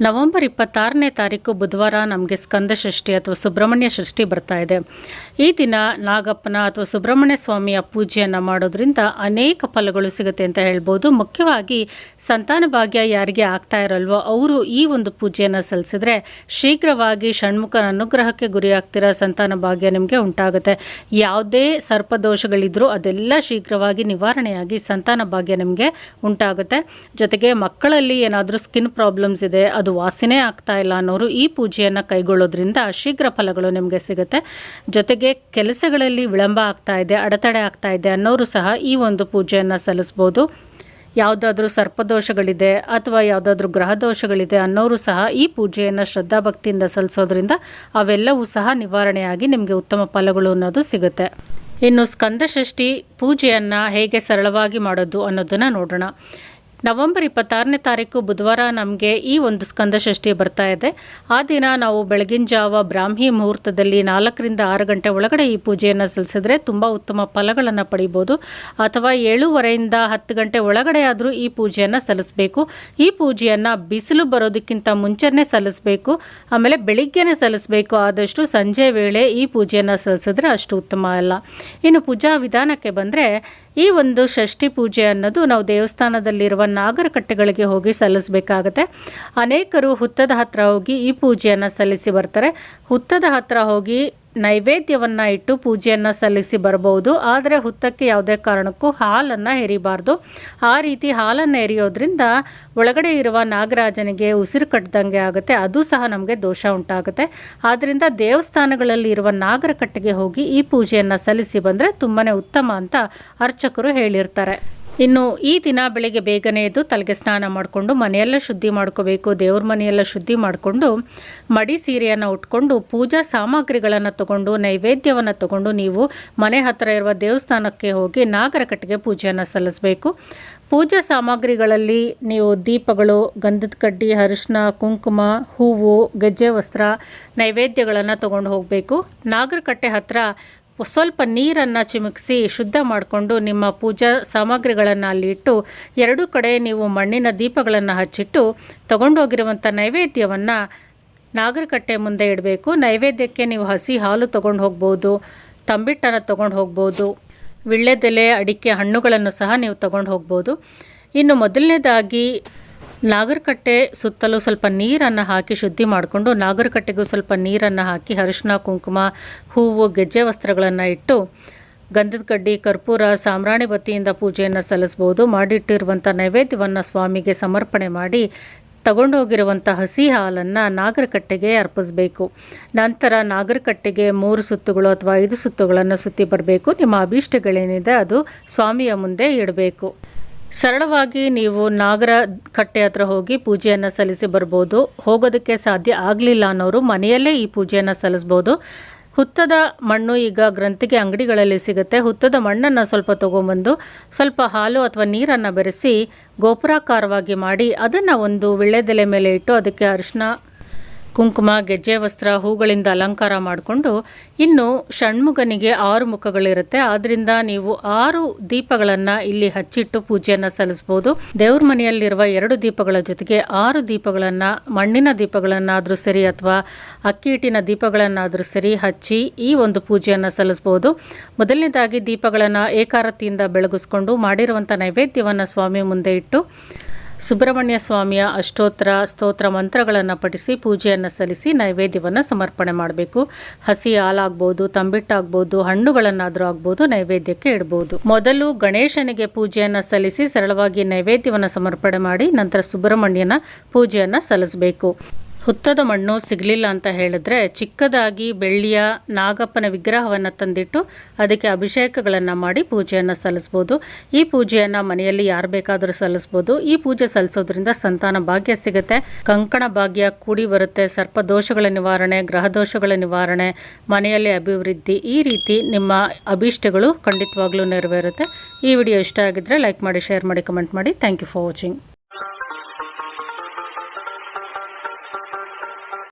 November ಇಪ್ಪತ್ತಾರನೇ ತಾರೀಕು ಬುಧವಾರ ನಮಗೆ ಸ್ಕಂದ ಷಷ್ಠಿ ಅಥವಾ ಸುಬ್ರಹ್ಮಣ್ಯ ಷಷ್ಠಿ ಬರ್ತಾ ಇದೆ. ಈ ದಿನ ನಾಗಪ್ಪನ ಅಥವಾ ಸುಬ್ರಹ್ಮಣ್ಯ ಸ್ವಾಮಿಯ ಪೂಜೆಯನ್ನು ಮಾಡೋದ್ರಿಂದ ಅನೇಕ ಫಲಗಳು ಸಿಗುತ್ತೆ ಅಂತ ಹೇಳ್ಬೋದು. ಮುಖ್ಯವಾಗಿ ಸಂತಾನ ಭಾಗ್ಯ ಯಾರಿಗೆ ಆಗ್ತಾ ಇರಲ್ವೋ ಅವರು ಈ ಒಂದು ಪೂಜೆಯನ್ನು ಸಲ್ಲಿಸಿದ್ರೆ ಶೀಘ್ರವಾಗಿ ಷಣ್ಮುಖನ ಅನುಗ್ರಹಕ್ಕೆ ಗುರಿಯಾಗ್ತಿರೋ ಸಂತಾನ ಭಾಗ್ಯ ನಿಮಗೆ ಉಂಟಾಗುತ್ತೆ. ಯಾವುದೇ ಸರ್ಪದೋಷಗಳಿದ್ರೂ ಅದೆಲ್ಲ ಶೀಘ್ರವಾಗಿ ನಿವಾರಣೆಯಾಗಿ ಸಂತಾನ ಭಾಗ್ಯ ನಿಮಗೆ ಉಂಟಾಗುತ್ತೆ. ಜೊತೆಗೆ ಮಕ್ಕಳಲ್ಲಿ ಏನಾದರೂ ಸ್ಕಿನ್ ಪ್ರಾಬ್ಲಮ್ಸ್ ಇದೆ ಅದು ವಾಸನೆ ಆಗ್ತಾ ಇಲ್ಲ ಅನ್ನೋರು ಈ ಪೂಜೆಯನ್ನು ಕೈಗೊಳ್ಳೋದ್ರಿಂದ ಶೀಘ್ರ ಫಲಗಳು ನಿಮಗೆ ಸಿಗುತ್ತೆ. ಜೊತೆಗೆ ಕೆಲಸಗಳಲ್ಲಿ ವಿಳಂಬ ಆಗ್ತಾ ಇದೆ, ಅಡೆತಡೆ ಆಗ್ತಾ ಇದೆ ಅನ್ನೋರು ಸಹ ಈ ಒಂದು ಪೂಜೆಯನ್ನು ಸಲ್ಲಿಸ್ಬೋದು. ಯಾವುದಾದ್ರೂ ಸರ್ಪದೋಷಗಳಿದೆ ಅಥವಾ ಯಾವುದಾದ್ರೂ ಗ್ರಹ ದೋಷಗಳಿದೆ ಅನ್ನೋರು ಸಹ ಈ ಪೂಜೆಯನ್ನು ಶ್ರದ್ಧಾಭಕ್ತಿಯಿಂದ ಸಲ್ಲಿಸೋದ್ರಿಂದ ಅವೆಲ್ಲವೂ ಸಹ ನಿವಾರಣೆಯಾಗಿ ನಿಮಗೆ ಉತ್ತಮ ಫಲಗಳು ಅನ್ನೋದು ಸಿಗುತ್ತೆ. ಇನ್ನು ಸ್ಕಂದಷಷ್ಠಿ ಪೂಜೆಯನ್ನು ಹೇಗೆ ಸರಳವಾಗಿ ಮಾಡೋದು ಅನ್ನೋದನ್ನು ನೋಡೋಣ. ನವಂಬರ್ ಇಪ್ಪತ್ತಾರನೇ ತಾರೀಕು ಬುಧವಾರ ನಮಗೆ ಈ ಒಂದು ಸ್ಕಂದ ಷಷ್ಠಿ ಬರ್ತಾ ಇದೆ. ಆ ದಿನ ನಾವು ಬೆಳಗಿನ ಜಾವ ಬ್ರಾಹ್ಮಿ ಮುಹೂರ್ತದಲ್ಲಿ ನಾಲ್ಕರಿಂದ ಆರು ಗಂಟೆ ಒಳಗಡೆ ಈ ಪೂಜೆಯನ್ನು ಸಲ್ಲಿಸಿದ್ರೆ ತುಂಬ ಉತ್ತಮ ಫಲಗಳನ್ನು ಪಡಿಬೋದು. ಅಥವಾ ಏಳುವರೆಯಿಂದ ಹತ್ತು ಗಂಟೆ ಒಳಗಡೆ ಆದರೂ ಈ ಪೂಜೆಯನ್ನು ಸಲ್ಲಿಸಬೇಕು. ಈ ಪೂಜೆಯನ್ನು ಬಿಸಿಲು ಬರೋದಕ್ಕಿಂತ ಮುಂಚೆನೇ ಸಲ್ಲಿಸಬೇಕು. ಆಮೇಲೆ ಬೆಳಿಗ್ಗೆನೇ ಸಲ್ಲಿಸಬೇಕು. ಆದಷ್ಟು ಸಂಜೆ ವೇಳೆ ಈ ಪೂಜೆಯನ್ನು ಸಲ್ಲಿಸಿದ್ರೆ ಅಷ್ಟು ಉತ್ತಮ ಅಲ್ಲ. ಇನ್ನು ಪೂಜಾ ವಿಧಾನಕ್ಕೆ ಬಂದರೆ ಈ ಒಂದು ಷಷ್ಠಿ ಪೂಜೆ ಅನ್ನೋದು ನಾವು ದೇವಸ್ಥಾನದಲ್ಲಿರುವ ನಾಗರಕಟ್ಟೆಗಳಿಗೆ ಹೋಗಿ ಸಲ್ಲಿಸಬೇಕಾಗತ್ತೆ. ಅನೇಕರು ಹುತ್ತದ ಹತ್ತಿರ ಹೋಗಿ ಈ ಪೂಜೆಯನ್ನು ಸಲ್ಲಿಸಿ ಬರ್ತಾರೆ. ಹುತ್ತದ ಹತ್ತಿರ ಹೋಗಿ ನೈವೇದ್ಯವನ್ನು ಇಟ್ಟು ಪೂಜೆಯನ್ನು ಸಲ್ಲಿಸಿ ಬರಬಹುದು ಆದರೆ ಹುತ್ತಕ್ಕೆ ಯಾವುದೇ ಕಾರಣಕ್ಕೂ ಹಾಲನ್ನು ಎರಿಬಾರ್ದು. ಆ ರೀತಿ ಹಾಲನ್ನು ಎರಿಯೋದ್ರಿಂದ ಒಳಗಡೆ ಇರುವ ನಾಗರಾಜನಿಗೆ ಉಸಿರು ಕಟ್ಟದಂಗೆ ಆಗುತ್ತೆ. ಅದು ಸಹ ನಮಗೆ ದೋಷ ಉಂಟಾಗುತ್ತೆ. ಆದ್ದರಿಂದ ದೇವಸ್ಥಾನಗಳಲ್ಲಿ ಇರುವ ನಾಗರಕಟ್ಟೆಗೆ ಹೋಗಿ ಈ ಪೂಜೆಯನ್ನು ಸಲ್ಲಿಸಿ ಬಂದರೆ ತುಂಬಾ ಉತ್ತಮ ಅಂತ ಅರ್ಚಕರು ಹೇಳಿರ್ತಾರೆ. ಇನ್ನು ಈ ದಿನ ಬೆಳಿಗ್ಗೆ ಬೇಗನೆ ಎದ್ದು ತಲೆಗೆ ಸ್ನಾನ ಮಾಡಿಕೊಂಡು ಮನೆಯೆಲ್ಲ ಶುದ್ಧಿ ಮಾಡ್ಕೋಬೇಕು, ದೇವ್ರ ಮನೆಯೆಲ್ಲ ಶುದ್ಧಿ ಮಾಡಿಕೊಂಡು ಮಡಿ ಸೀರೆಯನ್ನು ಉಟ್ಕೊಂಡು ಪೂಜಾ ಸಾಮಗ್ರಿಗಳನ್ನು ತಗೊಂಡು, ನೈವೇದ್ಯವನ್ನು ತಗೊಂಡು ನೀವು ಮನೆ ಹತ್ತಿರ ಇರುವ ದೇವಸ್ಥಾನಕ್ಕೆ ಹೋಗಿ ನಾಗರಕಟ್ಟೆಗೆ ಪೂಜೆಯನ್ನು ಸಲ್ಲಿಸಬೇಕು. ಪೂಜಾ ಸಾಮಗ್ರಿಗಳಲ್ಲಿ ನೀವು ದೀಪಗಳು, ಗಂಧದ ಕಡ್ಡಿ, ಅರಿಶಿನ, ಕುಂಕುಮ, ಹೂವು, ಗೆಜ್ಜೆ ವಸ್ತ್ರ, ನೈವೇದ್ಯಗಳನ್ನು ತಗೊಂಡು ಹೋಗಬೇಕು. ನಾಗರಕಟ್ಟೆ ಹತ್ತಿರ ಸ್ವಲ್ಪ ನೀರನ್ನು ಚಿಮುಕಿಸಿ ಶುದ್ಧ ಮಾಡಿಕೊಂಡು ನಿಮ್ಮ ಪೂಜಾ ಸಾಮಗ್ರಿಗಳನ್ನು ಅಲ್ಲಿ ಇಟ್ಟು ಎರಡೂ ಕಡೆ ನೀವು ಮಣ್ಣಿನ ದೀಪಗಳನ್ನು ಹಚ್ಚಿಟ್ಟು ತಗೊಂಡೋಗಿರುವಂಥ ನೈವೇದ್ಯವನ್ನು ನಾಗರಕಟ್ಟೆ ಮುಂದೆ ಇಡಬೇಕು. ನೈವೇದ್ಯಕ್ಕೆ ನೀವು ಹಸಿ ಹಾಲು ತೊಗೊಂಡು ಹೋಗ್ಬೋದು, ತಂಬಿಟ್ಟನ್ನು ತೊಗೊಂಡು ಹೋಗ್ಬೋದು, ವಿಳ್ಳೆದೆಲೆ, ಅಡಿಕೆ ಹಣ್ಣುಗಳನ್ನು ಸಹ ನೀವು ತೊಗೊಂಡು ಹೋಗ್ಬೋದು. ಇನ್ನು ಮೊದಲನೇದಾಗಿ ನಾಗರಕಟ್ಟೆ ಸುತ್ತಲೂ ಸ್ವಲ್ಪ ನೀರನ್ನು ಹಾಕಿ ಶುದ್ಧಿ ಮಾಡಿಕೊಂಡು ನಾಗರಕಟ್ಟೆಗೂ ಸ್ವಲ್ಪ ನೀರನ್ನು ಹಾಕಿ ಅರಿಶಿನ ಕುಂಕುಮ, ಹೂವು, ಗೆಜ್ಜೆ ವಸ್ತ್ರಗಳನ್ನು ಇಟ್ಟು ಗಂಧದ ಕಡ್ಡಿ, ಕರ್ಪೂರ ಸಾಮ್ರಾಣಿ ಬತ್ತಿಯಿಂದ ಪೂಜೆಯನ್ನು ಸಲ್ಲಿಸ್ಬೋದು ಮಾಡಿಟ್ಟಿರುವಂಥ ನೈವೇದ್ಯವನ್ನು ಸ್ವಾಮಿಗೆ ಸಮರ್ಪಣೆ ಮಾಡಿ ತಗೊಂಡೋಗಿರುವಂಥ ಹಸಿ ಹಾಲನ್ನು ನಾಗರಕಟ್ಟೆಗೆ ಅರ್ಪಿಸಬೇಕು. ನಂತರ ನಾಗರಕಟ್ಟೆಗೆ ಮೂರು ಸುತ್ತುಗಳು ಅಥವಾ ಐದು ಸುತ್ತುಗಳನ್ನು ಸುತ್ತಿ ಬರಬೇಕು. ನಿಮ್ಮ ಅಭೀಷ್ಟಗಳೇನಿದೆ ಅದು ಸ್ವಾಮಿಯ ಮುಂದೆ ಇಡಬೇಕು. ಸರಳವಾಗಿ ನೀವು ನಾಗರ ಕಟ್ಟೆ ಹತ್ರ ಹೋಗಿ ಪೂಜೆಯನ್ನು ಸಲ್ಲಿಸಿ ಬರ್ಬೋದು. ಹೋಗೋದಕ್ಕೆ ಸಾಧ್ಯ ಆಗಲಿಲ್ಲ ಅನ್ನೋರು ಮನೆಯಲ್ಲೇ ಈ ಪೂಜೆಯನ್ನು ಸಲ್ಲಿಸ್ಬೋದು. ಹುತ್ತದ ಮಣ್ಣು ಈಗ ಗ್ರಂಥಿಗೆ ಅಂಗಡಿಗಳಲ್ಲಿ ಸಿಗುತ್ತೆ. ಹುತ್ತದ ಮಣ್ಣನ್ನು ಸ್ವಲ್ಪ ತೊಗೊಂಬಂದು ಸ್ವಲ್ಪ ಹಾಲು ಅಥವಾ ನೀರನ್ನು ಬೆರೆಸಿ ಗೋಪುರಾಕಾರವಾಗಿ ಮಾಡಿ ಅದನ್ನು ಒಂದು ವಿಳ್ಳೆದೆಲೆ ಮೇಲೆ ಇಟ್ಟು ಅದಕ್ಕೆ ಅರಿಶಿನ ಕುಂಕುಮ, ಗೆಜ್ಜೆ ವಸ್ತ್ರ, ಹೂಗಳಿಂದ ಅಲಂಕಾರ ಮಾಡಿಕೊಂಡು ಇನ್ನು ಷಣ್ಮುಖನಿಗೆ ಆರು ಮುಖಗಳಿರುತ್ತೆ. ಆದ್ದರಿಂದ ನೀವು ಆರು ದೀಪಗಳನ್ನು ಇಲ್ಲಿ ಹಚ್ಚಿಟ್ಟು ಪೂಜೆಯನ್ನು ಸಲ್ಲಿಸ್ಬೋದು. ದೇವ್ರ ಮನೆಯಲ್ಲಿರುವ ಎರಡು ದೀಪಗಳ ಜೊತೆಗೆ ಆರು ದೀಪಗಳನ್ನು, ಮಣ್ಣಿನ ದೀಪಗಳನ್ನಾದರೂ ಸರಿ ಅಥವಾ ಅಕ್ಕಿ ಹಿಟ್ಟಿನ ದೀಪಗಳನ್ನಾದರೂ ಸರಿ ಹಚ್ಚಿ ಈ ಒಂದು ಪೂಜೆಯನ್ನು ಸಲ್ಲಿಸ್ಬೋದು. ಮೊದಲನೇದಾಗಿ ದೀಪಗಳನ್ನು ಏಕಾರತಿಯಿಂದ ಬೆಳಗಿಸ್ಕೊಂಡು ಮಾಡಿರುವಂಥ ನೈವೇದ್ಯವನ್ನು ಸ್ವಾಮಿ ಮುಂದೆ ಇಟ್ಟು ಸುಬ್ರಹ್ಮಣ್ಯ ಸ್ವಾಮಿಯ ಅಷ್ಟೋತ್ತರ ಸ್ತೋತ್ರ ಮಂತ್ರಗಳನ್ನು ಪಠಿಸಿ ಪೂಜೆಯನ್ನು ಸಲ್ಲಿಸಿ ನೈವೇದ್ಯವನ್ನು ಸಮರ್ಪಣೆ ಮಾಡಬೇಕು. ಹಸಿ ಹಾಲಾಗ್ಬೋದು, ತಂಬಿಟ್ಟಾಗ್ಬೋದು, ಹಣ್ಣುಗಳನ್ನಾದರೂ ಆಗ್ಬೋದು, ನೈವೇದ್ಯಕ್ಕೆ ಇಡಬಹುದು ಮೊದಲು ಗಣೇಶನಿಗೆ ಪೂಜೆಯನ್ನು ಸಲ್ಲಿಸಿ ಸರಳವಾಗಿ ನೈವೇದ್ಯವನ್ನು ಸಮರ್ಪಣೆ ಮಾಡಿ ನಂತರ ಸುಬ್ರಹ್ಮಣ್ಯನ ಪೂಜೆಯನ್ನು ಸಲ್ಲಿಸಬೇಕು. ಹುತ್ತದ ಮಣ್ಣು ಸಿಗಲಿಲ್ಲ ಅಂತ ಹೇಳಿದ್ರೆ ಚಿಕ್ಕದಾಗಿ ಬೆಳ್ಳಿಯ ನಾಗಪ್ಪನ ವಿಗ್ರಹವನ್ನು ತಂದಿಟ್ಟು ಅದಕ್ಕೆ ಅಭಿಷೇಕಗಳನ್ನು ಮಾಡಿ ಪೂಜೆಯನ್ನು ಸಲ್ಲಿಸ್ಬೋದು. ಈ ಪೂಜೆಯನ್ನು ಮನೆಯಲ್ಲಿ ಯಾರು ಬೇಕಾದರೂ ಸಲ್ಲಿಸ್ಬೋದು. ಈ ಪೂಜೆ ಸಲ್ಲಿಸೋದ್ರಿಂದ ಸಂತಾನ ಭಾಗ್ಯ ಸಿಗುತ್ತೆ. ಕಂಕಣ ಭಾಗ್ಯ ಕೂಡಿ ಬರುತ್ತೆ. ಸರ್ಪ ದೋಷಗಳ ನಿವಾರಣೆ, ಗ್ರಹ ದೋಷಗಳ ನಿವಾರಣೆ, ಮನೆಯಲ್ಲಿ ಅಭಿವೃದ್ಧಿ, ಈ ರೀತಿ ನಿಮ್ಮ ಅಭೀಷ್ಟಗಳು ಖಂಡಿತವಾಗ್ಲೂ ನೆರವೇರುತ್ತೆ. ಈ ವಿಡಿಯೋ ಇಷ್ಟ ಆಗಿದ್ರೆ ಲೈಕ್ ಮಾಡಿ, ಶೇರ್ ಮಾಡಿ, ಕಮೆಂಟ್ ಮಾಡಿ. Thank you for watching